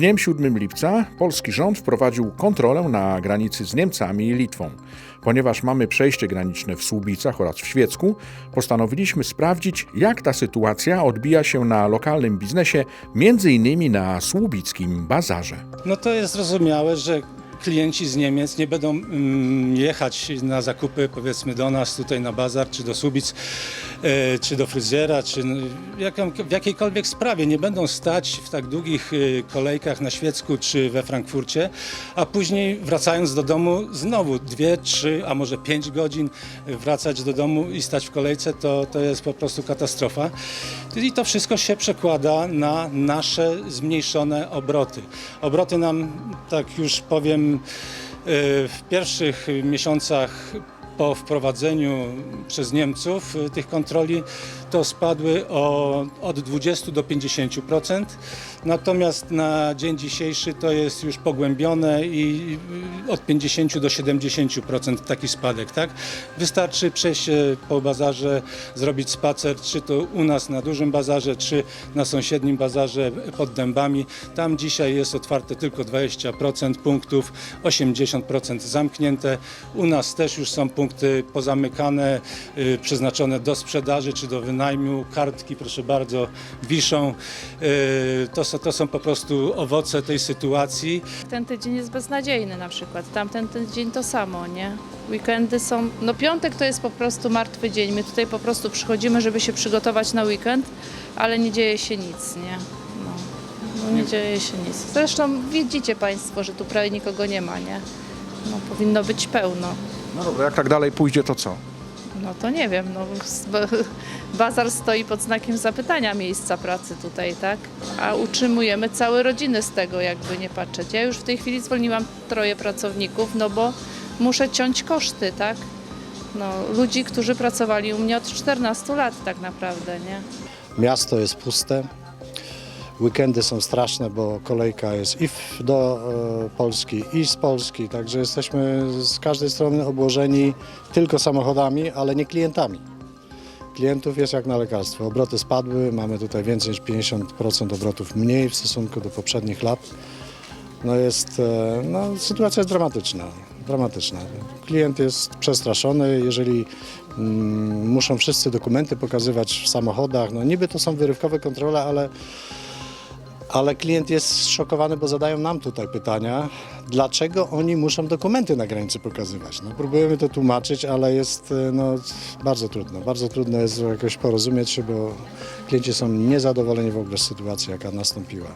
Dniem 7 lipca polski rząd wprowadził kontrolę na granicy z Niemcami i Litwą. Ponieważ mamy przejście graniczne w Słubicach oraz w Świecku, postanowiliśmy sprawdzić, jak ta sytuacja odbija się na lokalnym biznesie, między innymi na słubickim bazarze. No to jest zrozumiałe, że klienci z Niemiec nie będą mm, jechać na zakupy powiedzmy do nas tutaj na bazar, czy do Słubic, e, czy do fryzjera, czy n- jaką, w jakiejkolwiek sprawie. Nie będą stać w tak długich e, kolejkach na Świecku czy we Frankfurcie, a później wracając do domu znowu dwie, trzy, a może pięć godzin wracać do domu i stać w kolejce, to, to jest po prostu katastrofa. I to wszystko się przekłada na nasze zmniejszone obroty. Obroty nam, tak już powiem, w pierwszych miesiącach po wprowadzeniu przez Niemców y, tych kontroli to spadły o, od 20 do 50%. Natomiast na dzień dzisiejszy to jest już pogłębione i y, od 50 do 70% taki spadek, tak? Wystarczy przejść się po bazarze, zrobić spacer, czy to u nas na dużym bazarze, czy na sąsiednim bazarze pod dębami. Tam dzisiaj jest otwarte tylko 20% punktów, 80% zamknięte. U nas też już są punkty pozamykane, y, przeznaczone do sprzedaży czy do wynajmu. Kartki, proszę bardzo, wiszą. Y, to, są, to są po prostu owoce tej sytuacji. Ten tydzień jest beznadziejny na przykład, tamten tydzień to samo, nie? Weekendy są, no piątek to jest po prostu martwy dzień. My tutaj po prostu przychodzimy, żeby się przygotować na weekend, ale nie dzieje się nic, nie? No, no nie dzieje się nic. Zresztą widzicie Państwo, że tu prawie nikogo nie ma, nie? No powinno być pełno. No dobra, jak tak dalej pójdzie, to co? No to nie wiem, no bazar stoi pod znakiem zapytania miejsca pracy tutaj, tak? A utrzymujemy całe rodziny z tego, jakby nie patrzeć. Ja już w tej chwili zwolniłam troje pracowników, no bo muszę ciąć koszty, tak? No, ludzi, którzy pracowali u mnie od 14 lat tak naprawdę, nie? Miasto jest puste. Weekendy są straszne, bo kolejka jest i do e, Polski, i z Polski, także jesteśmy z każdej strony obłożeni tylko samochodami, ale nie klientami. Klientów jest jak na lekarstwo. Obroty spadły, mamy tutaj więcej niż 50% obrotów mniej w stosunku do poprzednich lat. No jest, e, no, sytuacja jest dramatyczna, dramatyczna. Klient jest przestraszony, jeżeli mm, muszą wszyscy dokumenty pokazywać w samochodach, no niby to są wyrywkowe kontrole, ale, ale klient jest zszokowany, bo zadają nam tutaj pytania, dlaczego oni muszą dokumenty na granicy pokazywać. No, próbujemy to tłumaczyć, ale jest e, no, bardzo trudno. Bardzo trudno jest jakoś porozumieć się, bo klienci są niezadowoleni w ogóle z sytuacji, jaka nastąpiła.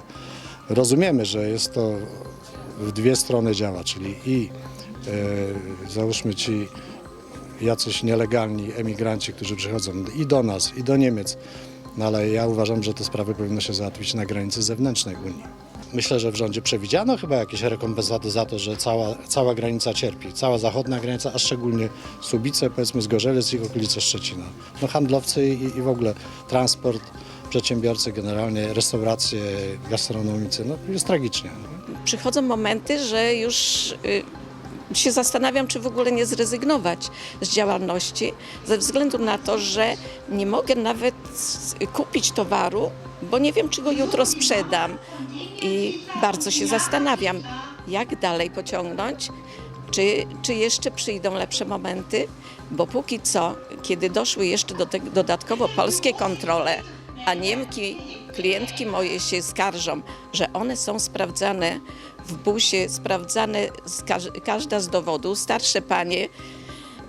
Rozumiemy, że jest to w dwie strony działa, czyli i e, załóżmy ci jacyś nielegalni emigranci, którzy przychodzą i do nas, i do Niemiec, no ale ja uważam, że te sprawy powinno się załatwić na granicy zewnętrznej Unii. Myślę, że w rządzie przewidziano chyba jakieś rekompensaty za to, że cała, cała granica cierpi, cała zachodnia granica, a szczególnie Słubice, powiedzmy Zgorzelec i okolice Szczecina. No handlowcy i, i w ogóle transport, przedsiębiorcy generalnie, restauracje, gastronomicy, no jest tragicznie. przychodzą momenty, że już y, się zastanawiam, czy w ogóle nie zrezygnować z działalności, ze względu na to, że nie mogę nawet kupić towaru, bo nie wiem, czy go jutro sprzedam. I bardzo się zastanawiam, jak dalej pociągnąć, czy, czy jeszcze przyjdą lepsze momenty, bo póki co, kiedy doszły jeszcze do tego dodatkowo polskie kontrole, a Niemki, klientki moje się skarżą, że one są sprawdzane w busie, sprawdzane z każ każda z dowodu, starsze panie,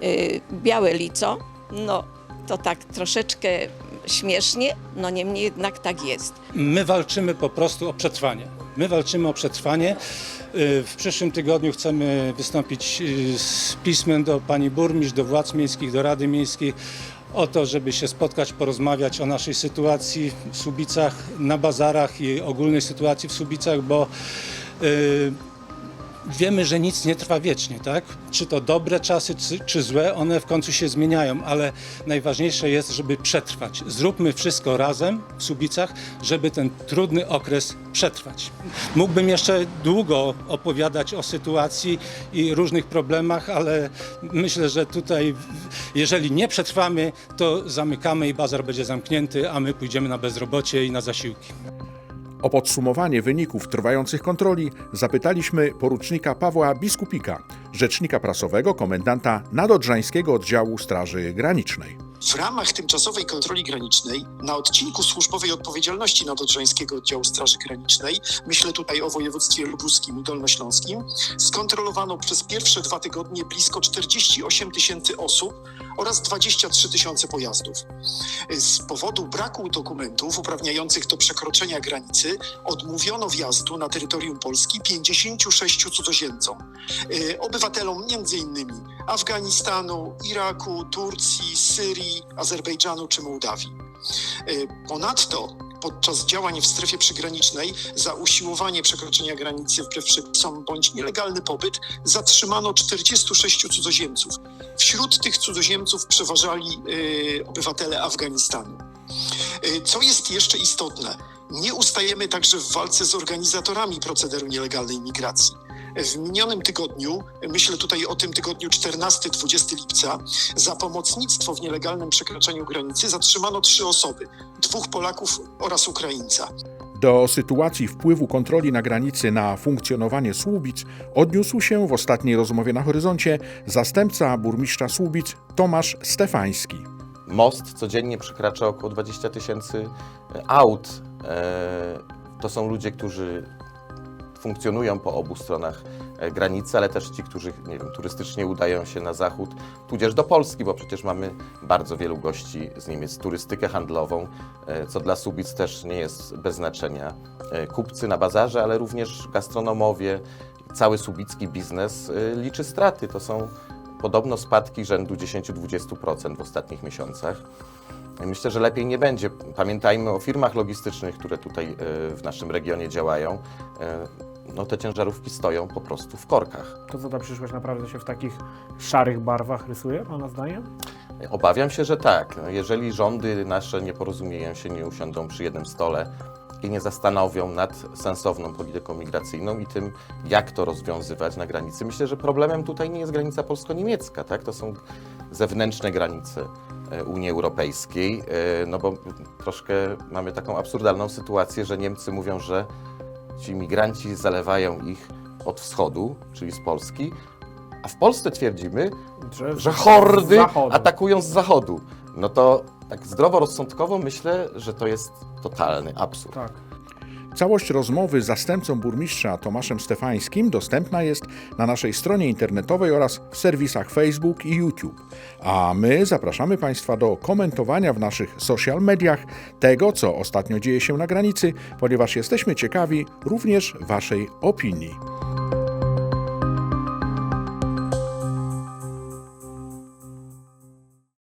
y, białe lico, no to tak troszeczkę śmiesznie, no niemniej jednak tak jest. My walczymy po prostu o przetrwanie. My walczymy o przetrwanie. Y, W przyszłym tygodniu chcemy wystąpić y, z pismem do pani burmistrz, do władz miejskich, do Rady Miejskiej o to, żeby się spotkać, porozmawiać o naszej sytuacji w Słubicach, na bazarach i ogólnej sytuacji w Słubicach, bo y, wiemy, że nic nie trwa wiecznie, tak? Czy to dobre czasy, czy, złe, one w końcu się zmieniają, ale najważniejsze jest, żeby przetrwać. Zróbmy wszystko razem w Subicach, żeby ten trudny okres przetrwać. Mógłbym jeszcze długo opowiadać o sytuacji i różnych problemach, ale myślę, że tutaj, jeżeli nie przetrwamy, to zamykamy i bazar będzie zamknięty, a my pójdziemy na bezrobocie i na zasiłki. O podsumowanie wyników trwających kontroli zapytaliśmy porucznika Pawła Biskupika, rzecznika prasowego komendanta nadodrzańskiego oddziału Straży Granicznej. W ramach tymczasowej kontroli granicznej na odcinku służbowej odpowiedzialności nadodrzańskiego oddziału Straży Granicznej, myślę tutaj o województwie lubuskim i dolnośląskim, skontrolowano przez pierwsze dwa tygodnie blisko 48 tysięcy osób oraz 23 tysiące pojazdów. Z powodu braku dokumentów uprawniających do przekroczenia granicy odmówiono wjazdu na terytorium Polski 56 cudzoziemcom, y, obywatelom m.in. Afganistanu, Iraku, Turcji, Syrii, Azerbejdżanu czy Mołdawii. Y, Ponadto podczas działań w strefie przygranicznej za usiłowanie przekroczenia granicy wbrew przepisom bądź nielegalny pobyt zatrzymano 46 cudzoziemców. Wśród tych cudzoziemców przeważali y, obywatele Afganistanu. Y, Co jest jeszcze istotne, nie ustajemy także w walce z organizatorami procederu nielegalnej migracji. W minionym tygodniu, myślę tutaj o tym tygodniu 14-20 lipca, za pomocnictwo w nielegalnym przekraczaniu granicy zatrzymano trzy osoby, dwóch Polaków oraz Ukraińca. Do sytuacji wpływu kontroli na granicy na funkcjonowanie Słubic odniósł się w ostatniej rozmowie na horyzoncie zastępca burmistrza Słubic Tomasz Stefański. Most codziennie przekracza około 20 tysięcy aut. E, To są ludzie, którzy funkcjonują po obu stronach e, granicy, ale też ci, którzy nie wiem, turystycznie udają się na zachód, tudzież do Polski, bo przecież mamy bardzo wielu gości z Niemiec, turystykę handlową, e, co dla Subic też nie jest bez znaczenia. E, Kupcy na bazarze, ale również gastronomowie, cały subicki biznes liczy straty. To są podobno spadki rzędu 10-20% w ostatnich miesiącach. Myślę, że lepiej nie będzie. Pamiętajmy o firmach logistycznych, które tutaj w naszym regionie działają. No te ciężarówki stoją po prostu w korkach. To co ta przyszłość naprawdę się w takich szarych barwach rysuje, Pana zdaniem? Obawiam się, że tak. Jeżeli rządy nasze nie porozumieją się, nie usiądą przy jednym stole i nie zastanowią nad sensowną polityką migracyjną i tym, jak to rozwiązywać na granicy. Myślę, że problemem tutaj nie jest granica polsko-niemiecka, tak? To są zewnętrzne granice e, Unii Europejskiej, e, no bo troszkę mamy taką absurdalną sytuację, że Niemcy mówią, że ci migranci zalewają ich od wschodu, czyli z Polski, a w Polsce twierdzimy, Że, że hordy z atakują z zachodu. No to tak zdroworozsądkowo myślę, że to jest totalny absurd. Tak. Całość rozmowy z zastępcą burmistrza Tomaszem Stefańskim dostępna jest na naszej stronie internetowej oraz w serwisach Facebook i YouTube. A my zapraszamy Państwa do komentowania w naszych social mediach tego, co ostatnio dzieje się na granicy, ponieważ jesteśmy ciekawi również Waszej opinii.